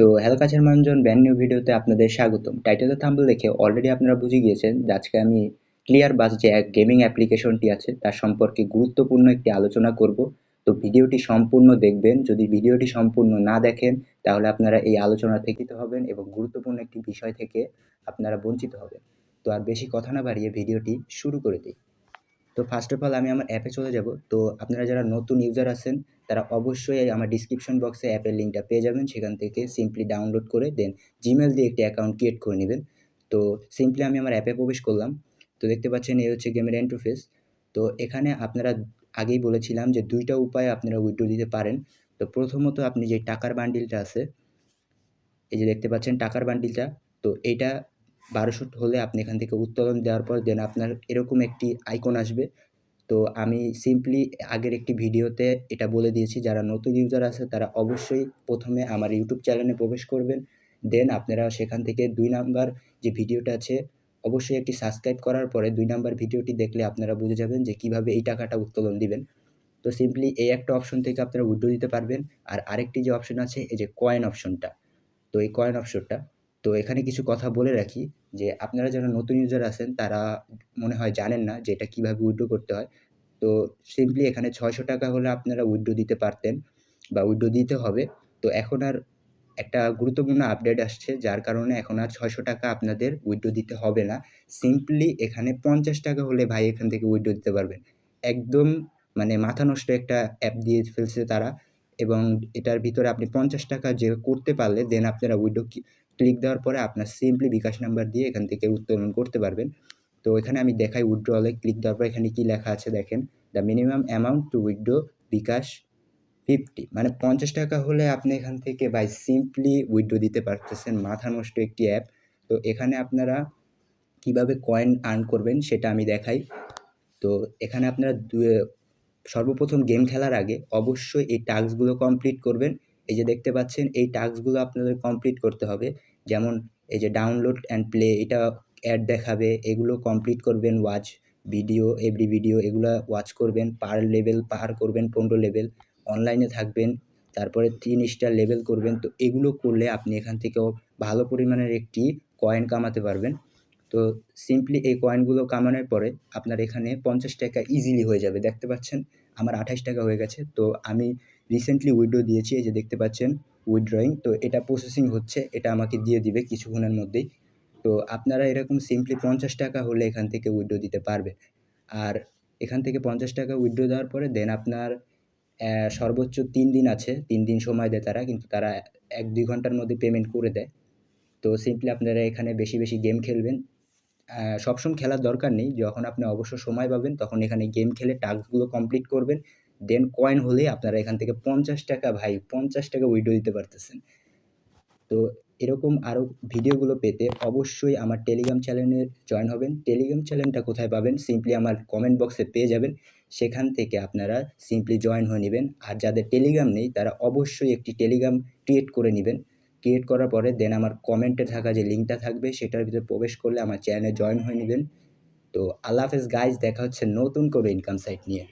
তো হ্যালো কাছের মানুষজন ব্যান্ড নিউ ভিডিওতে আপনাদের স্বাগতম। টাইটেল থাম্বল দেখে অলরেডি আপনারা বুঝে গিয়েছেন যে আজকে আমি ক্লিয়ার বাস যে এক গেমিং অ্যাপ্লিকেশনটি আছে, তার সম্পর্কে গুরুত্বপূর্ণ একটি আলোচনা করব। তো ভিডিওটি সম্পূর্ণ দেখবেন। যদি ভিডিওটি সম্পূর্ণ না দেখেন, তাহলে আপনারা এই আলোচনা থেকে হবেন এবং গুরুত্বপূর্ণ একটি বিষয় থেকে আপনারা বঞ্চিত হবেন। তো আর বেশি কথা না বাড়িয়ে ভিডিওটি শুরু করে দিই। তো ফার্স্ট অফ অল আমি আমার অ্যাপে চলে যাব। তো আপনারা যারা নতুন ইউজার আছেন, তারা অবশ্যই আমার ডিসক্রিপশন বক্সে অ্যাপের লিঙ্কটা পেয়ে যাবেন। সেখান থেকে সিম্পলি ডাউনলোড করে দেন জিমেল দিয়ে একটি অ্যাকাউন্ট ক্রিয়েট করে নেবেন। তো সিম্পলি আমি আমার অ্যাপে প্রবেশ করলাম। তো দেখতে পাচ্ছেন, এই হচ্ছে গেমের ইন্টারফেস তো এখানে আপনারা আগেই বলেছিলাম যে দুইটা উপায়ে আপনারা উইড্রো দিতে পারেন। তো প্রথমত আপনি যে টাকার বান্ডিলটা আছে, এই যে দেখতে পাচ্ছেন টাকার বান্ডিলটা তো এইটা বারোশো হলে আপনি এখান থেকে উত্তোলন দেওয়ার পর দেন আপনার এরকম একটি আইকন আসবে। তো আমি সিম্পলি আগের একটি ভিডিওতে এটা বলে দিয়েছি, যারা নতুন ইউজার আছে তারা অবশ্যই প্রথমে আমার ইউটিউব চ্যানেলে প্রবেশ করবেন। দেন আপনারা সেখান থেকে দুই নাম্বার যে ভিডিওটা আছে, অবশ্যই একটি সাবস্ক্রাইব করার পরে দুই নাম্বার ভিডিওটি দেখলে আপনারা বুঝে যাবেন যে কীভাবে এই টাকাটা উত্তোলন দিবেন। তো সিম্পলি এই একটা অপশন থেকে আপনারা উইড্রো দিতে পারবেন। আর আরেকটি যে অপশন আছে, এই যে কয়েন অপশনটা তো এই কয়েন অপশনটা তো এখানে কিছু কথা বলে রাখি যে, আপনারা যারা নতুন ইউজার আছেন, তারা মনে হয় জানেন না যে এটা কীভাবে উইড্রো করতে হয়। তো সিম্পলি এখানে ছয়শো টাকা হলে আপনারা উইড্রো দিতে পারতেন বা উইড্রো দিতে হবে। তো এখন আর একটা গুরুত্বপূর্ণ আপডেট আসছে, যার কারণে এখন আর ছয়শো টাকা আপনাদের উইড্রো দিতে হবে না। সিম্পলি এখানে পঞ্চাশ টাকা হলে ভাই এখান থেকে উইড্রো দিতে পারবেন। একদম মানে মাথা নষ্ট একটা অ্যাপ দিয়ে ফেলছে তারা এবং এটার ভিতরে আপনি পঞ্চাশ টাকা যে করতে পারলে দেন আপনারা উইড্রো ক্লিক দেওয়ার পরে আপনার সিম্পলি বিকাশ নাম্বার দিয়ে এখান থেকে উত্তোলন করতে পারবেন। তো এখানে আমি দেখাই উইড্রলে ক্লিক দেওয়ার পর এখানে কী লেখা আছে দেখেন the minimum amount to withdraw bKash fifty মানে পঞ্চাশ টাকা হলে আপনি এখান থেকে বাই সিম্পলি উইড্রো দিতে পারতেছেন, মাথা নষ্ট একটি অ্যাপ তো এখানে আপনারা কীভাবে কয়েন আর্ন করবেন সেটা আমি দেখাই। তো এখানে আপনারা সর্বপ্রথম গেম খেলার আগে অবশ্যই এই টাস্কগুলো কমপ্লিট করবেন। এই যে দেখতে পাচ্ছেন, এই টাস্কগুলো আপনাদের কমপ্লিট করতে হবে। যেমন এই যে ডাউনলোড অ্যান্ড প্লে এটা অ্যাড দেখাবে, এগুলো কমপ্লিট করবেন ওয়াচ ভিডিও এভরি ভিডিও এগুলো ওয়াচ করবেন পার লেভেল পার করবেন, পনেরো লেভেল অনলাইনে থাকবেন, তারপরে তিন স্টার লেভেল করবেন, তো এগুলো করলে আপনি এখান থেকেও ভালো পরিমাণের একটি কয়েন কামাতে পারবেন। তো সিম্পলি এই কয়েনগুলো কামানোর পরে আপনার এখানে পঞ্চাশ টাকা ইজিলি হয়ে যাবে, দেখতে পাচ্ছেন? আমার আঠাশ টাকা হয়ে গেছে, তো আমি রিসেন্টলি উইডো দিয়েছি, এই যে দেখতে পাচ্ছেন? উইথড্রয়িং তো এটা প্রসেসিং হচ্ছে, এটা আমাকে দিয়ে দিবে কিছুক্ষণের মধ্যেই। তো আপনারা এরকম সিম্পলি পঞ্চাশ টাকা হলে এখান থেকে উইড্রো দিতে পারবে। আর এখান থেকে পঞ্চাশ টাকা উইড্রো দেওয়ার পরে দেন আপনার সর্বোচ্চ তিন দিন আছে, তিন দিন সময় দেয় তারা, কিন্তু তারা এক দুই ঘণ্টার মধ্যে পেমেন্ট করে দেয়। তো সিম্পলি আপনারা এখানে বেশি বেশি গেম খেলবেন। সবসময় খেলার দরকার নেই, যখন আপনি অবশ্য সময় পাবেন, তখন এখানে গেম খেলে টাস্কগুলো কমপ্লিট করবেন। দেন কয়েন হলেই আপনারা এখান থেকে পঞ্চাশ টাকা, ভাই, পঞ্চাশ টাকা উইড্রো দিতে পারতেছেন। তো এরকম আরও ভিডিওগুলো পেতে অবশ্যই আমার টেলিগ্রাম চ্যানেলে জয়েন হবেন। টেলিগ্রাম চ্যানেলটা কোথায় পাবেন? সিম্পলি আমার কমেন্ট বক্সে পেয়ে যাবেন। সেখান থেকে আপনারা সিম্পলি জয়েন হয়ে নেবেন। আর যাদের টেলিগ্রাম নেই, তারা অবশ্যই একটি টেলিগ্রাম ক্রিয়েট করে নেবেন। ক্রিয়েট করার পরে দেন আমার কমেন্টে থাকা যে লিঙ্কটা থাকবে, সেটার ভিতরে প্রবেশ করলে আমার চ্যানেলে জয়েন হয়ে নেবেন। তো আল্লাহ হাফেজ গাইজ দেখা হচ্ছে নতুন করে ইনকাম সাইট নিয়ে।